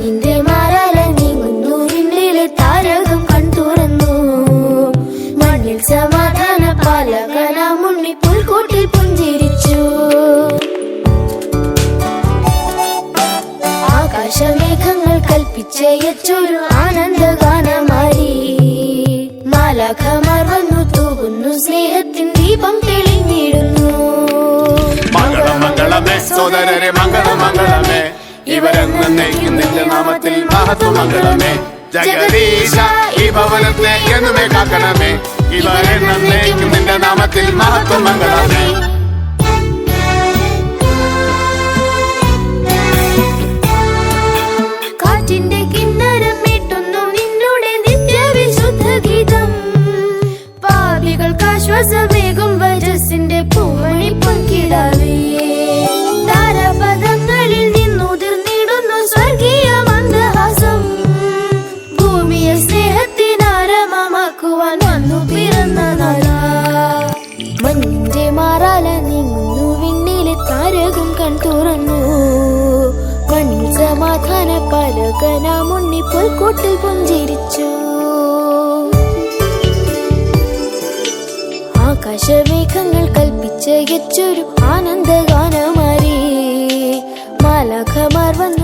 നിന്റെ മാറാലീങ്ങുന്നു നിന്നിലെ താരകം കൺതുറന്നു മണ്ണിൽ സമാധാന പാലകന മുന്നി പുഞ്ചിരിച്ചു. ആകാശമേഘങ്ങൾ കൽപ്പിച്ചയച്ചൊരു ആനന്ദഗാനമായി. മാലാഖമാർ വന്നു തൂകുന്നു സ്നേഹത്തിൻ ദീപം തെളിഞ്ഞിടുന്നു. മംഗളമേ സോദരരെ മംഗളമംഗളമേ ഇവരെന്നേക്കും നിന്റെ നാമത്തിൽ മഹത്വമംഗളമേ. ജഗദീശ ഈ ഭവനത്തെ എന്നുമേ കാക്കണമേ. ഇവരെന്നേക്കും നിന്റെ നാമത്തിൽ മഹത്വമംഗളമേ. ആശ്വാസമേകും വരസിന്റെ പൂമണി കൺ തുറന്നു. മണ്ണിൽ സമാധാന പലകന മുന്നിപ്പോൾ കൂട്ടിൽ പുഞ്ചിരിച്ചു. ആകാശമേഘങ്ങൾ കൽപ്പിച്ചയച്ചൊരു ആനന്ദഗാനമാരി മാലാഖമാർ വന്നു